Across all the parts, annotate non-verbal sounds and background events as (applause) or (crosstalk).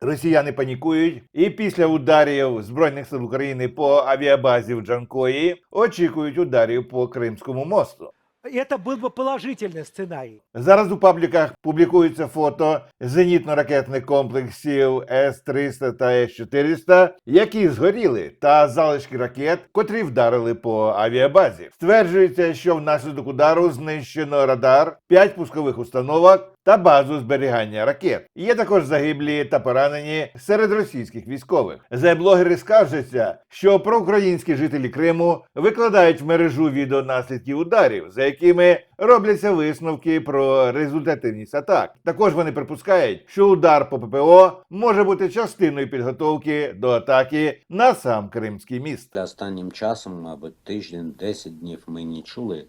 Росіяни панікують і після ударів збройних сил України по авіабазі в Джанкої очікують ударів по Кримському мосту. Это был бы положительный сценарий. Зараз у пабліках публікуються фото зенітно-ракетних комплексів С-300 та С-400, які згоріли, та залишки ракет, котрі вдарили по авіабазі. Стверджується, що внаслідок удару знищено радар, 5 пускових установок та базу зберігання ракет. Є також загиблі та поранені серед російських військових. Зеблогери скаржаться, що проукраїнські жителі Криму викладають в мережу відео наслідків ударів, за якими робляться висновки про результативність атак. Також вони припускають, що удар по ППО може бути частиною підготовки до атаки на сам Кримський міст. Останнім часом, мабуть, тиждень, 10 днів ми не чули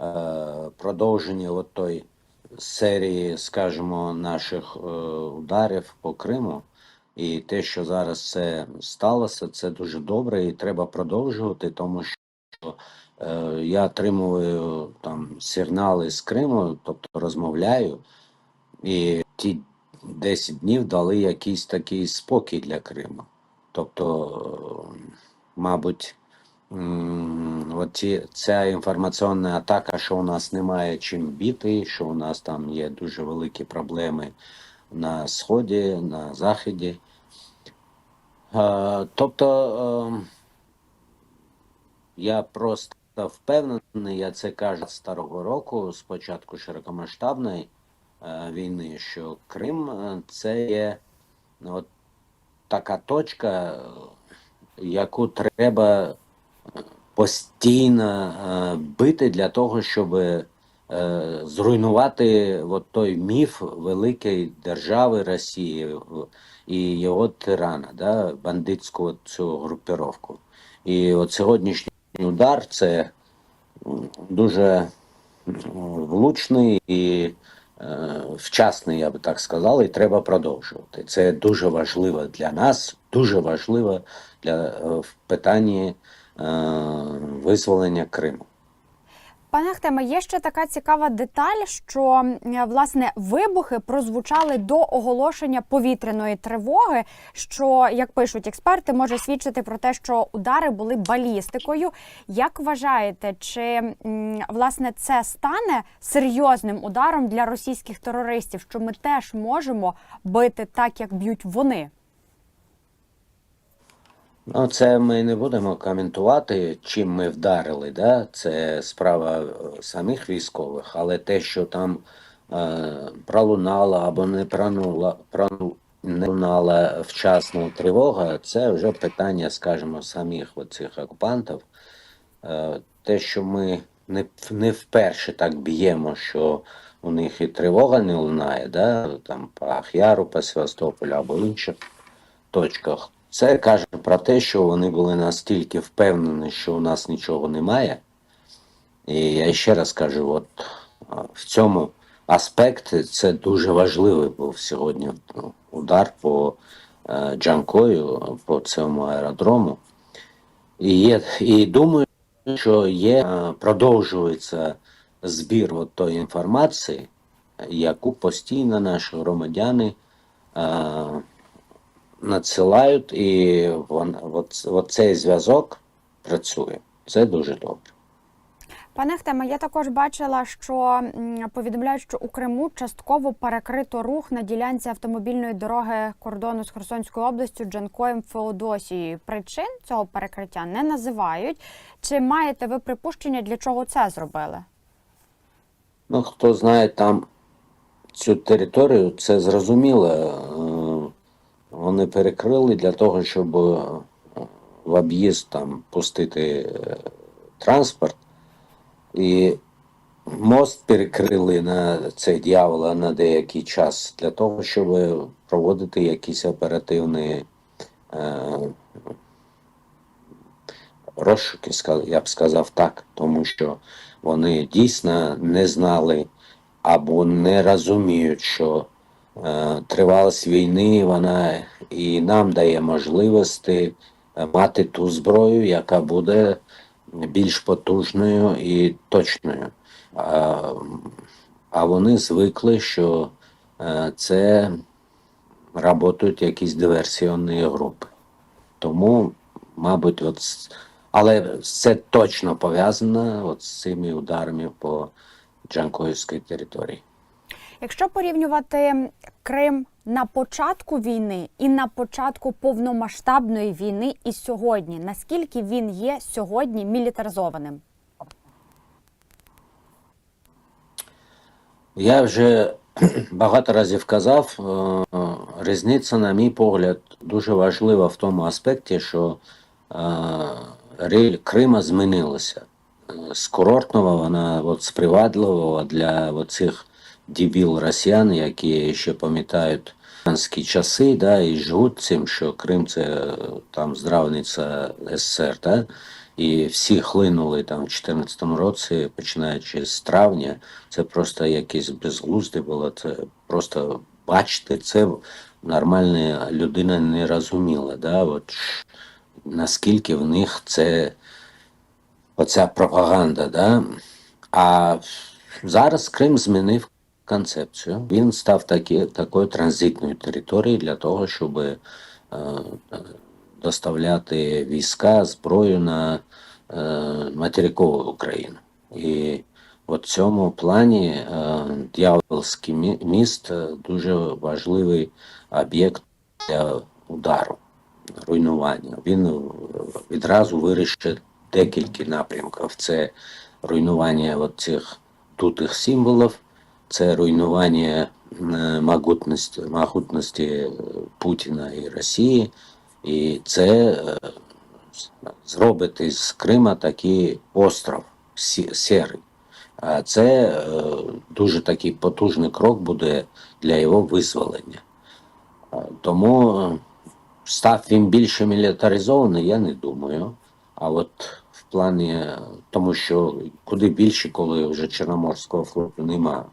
е, продовження от той серії, скажімо, наших е, ударів по Криму. І те, що зараз це сталося, це дуже добре і треба продовжувати, тому що е, я отримую там сигнали з Криму, тобто розмовляю, і ті 10 днів дали якийсь такий спокій для Криму. Тобто, мабуть, от ця інформаційна атака, що у нас немає чим біти, що у нас там є дуже великі проблеми на Сході, на Заході. Е, тобто, е, я просто впевнений, я це кажу з старого року, з початку широкомасштабної е, війни, що Крим е, це є от така точка, яку треба постійно е, бити для того, щоб е, зруйнувати от той міф великої держави Росії і його тирана, да, бандитську цю групіровку. І от сьогоднішній удар це дуже влучний і е, вчасний, я би так сказав, і треба продовжувати. Це дуже важливо для нас, дуже важливо для е, в питанні е, визволення Криму. Пане Ахтеме, є ще така цікава деталь, що власне вибухи прозвучали до оголошення повітряної тривоги, що, як пишуть експерти, може свідчити про те, що удари були балістикою. Як вважаєте, чи власне це стане серйозним ударом для російських терористів, що ми теж можемо бити так, як б'ють вони? Ну, це ми не будемо коментувати, чим ми вдарили. Да? Це справа е, самих військових, але те, що там е, пролунала або не пронула, прону, не лунала вчасно тривога, це вже питання, скажімо, самих цих окупантів. Е, те, що ми не, не вперше так б'ємо, що у них і тривога не лунає, да? там по Ахяру, по Севастополю або інших точках. Це каже про те, що вони були настільки впевнені, що у нас нічого немає. І я ще раз кажу: от в цьому аспекті це дуже важливий був сьогодні ну, удар по е, Джанкою, по цьому аеродрому. І, є, і думаю, що є, е, продовжується збір от тої інформації, яку постійно наші громадяни е, надсилають, і вон, от, от цей зв'язок працює. Це дуже добре. Пане Ахтеме, я також бачила, що повідомляють, що у Криму частково перекрито рух на ділянці автомобільної дороги кордону з Херсонською областю Джанкоєм Феодосією. Причин цього перекриття не називають. Чи маєте ви припущення, для чого це зробили? Ну, хто знає там цю територію, це зрозуміло. Вони перекрили для того, щоб е, в об'їзд там пустити е, транспорт. І мост перекрили на цей дьявола на деякий час для того, щоб проводити якісь оперативні е, розшуки, я б сказав так, тому що вони дійсно не знали або не розуміють, що тривалість війни вона і нам дає можливості е, мати ту зброю, яка буде більш потужною і точною. А, а вони звикли, що е, це працюють якісь диверсіонні групи. Тому, мабуть, от, але це точно пов'язано от з цими ударами по Джанкоївській території. Якщо порівнювати Крим на початку війни і на початку повномасштабної війни і сьогодні, наскільки він є сьогодні мілітаризованим? Я вже (clears throat) багато разів казав, е, різниця, на мій погляд, дуже важлива в тому аспекті, що е, риль Крима змінилася. З курортного вона от, з привабливого для цих дебіл росіян, які ще пам'ятають радянські часи, да, і живуть цим, що Крим це е, там здравниця СССР, да, і всі хлинули там в 2014 році, починаючи з травня. Це просто якесь безглузде було. Це просто бачити, це нормальна людина не розуміла. Да? От, наскільки в них це оця пропаганда. Да? А зараз Крим змінив концепцію. Він став такі, такою транзитною територією для того, щоб е, доставляти війська, зброю на е, материкову Україну. І в цьому плані е, Д'яволський міст е, дуже важливий об'єкт для удару, руйнування. Він відразу вирішить декілька напрямків. Це руйнування цих дутих символів, це руйнування е, могутності, е, Путіна і Росії, і це е, зробити з Крима такий остров сі- сірий. А це дуже такий потужний крок буде для його визволення. Тому став він більше мілітаризований, я не думаю. А от в плані, тому що куди більше, коли вже Чорноморського флоту нема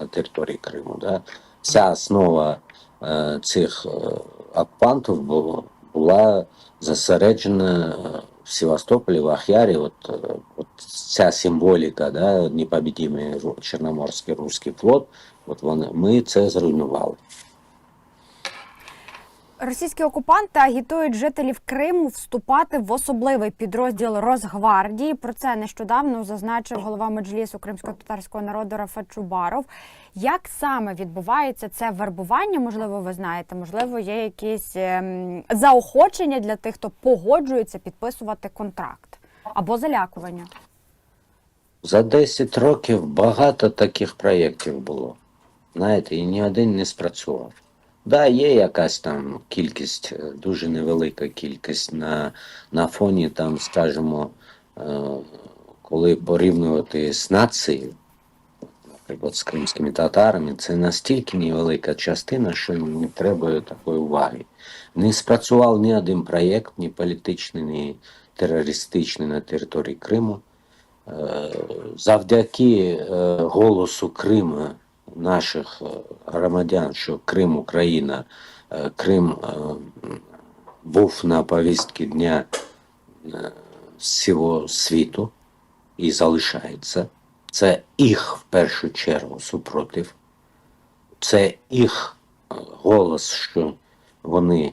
на території Криму. Да? Вся основа е, цих е, окупантів бу- була зосереджена е, в Севастополі, в Ахярі. От, е, от ця символіка, да, непобідімий Чорноморський руський флот, от вони, ми це зруйнували. Російські окупанти агітують жителів Криму вступати в особливий підрозділ Росгвардії. Про це нещодавно зазначив голова меджлісу кримсько-татарського народу Рафат Чубаров. Як саме відбувається це вербування? Можливо, ви знаєте, можливо, є якісь ем, заохочення для тих, хто погоджується підписувати контракт або залякування. За 10 років багато таких проєктів було. Знаєте, і ні один не спрацював. Да, є якась там кількість, е, дуже невелика кількість на, на фоні, там, скажімо, е, коли порівнювати з нацією, наприклад, з кримськими татарами, це настільки невелика частина, що не треба такої уваги. Не спрацював ні один проєкт, ні політичний, ні терористичний на території Криму. Е, завдяки голосу Криму наших е, громадян, що Крим Україна, е, Крим е, був на повістці дня всього світу і залишається. Це їх в першу чергу супротив. Це їх голос, що вони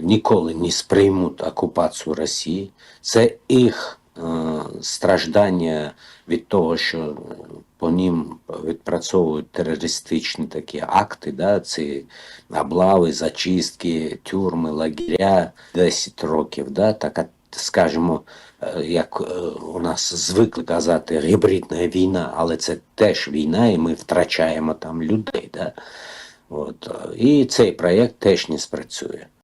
ніколи не сприймуть окупацію Росії. Це їх страждання від того, що е, по ним відпрацьовують терористичні такі акти, да, ці облави, зачистки, тюрми, лагеря 10 років. Да, така, скажімо, е, як е, у нас звикли казати, гібридна війна, але це теж війна, і ми втрачаємо там людей. Да? От. е, І цей проєкт теж не спрацює.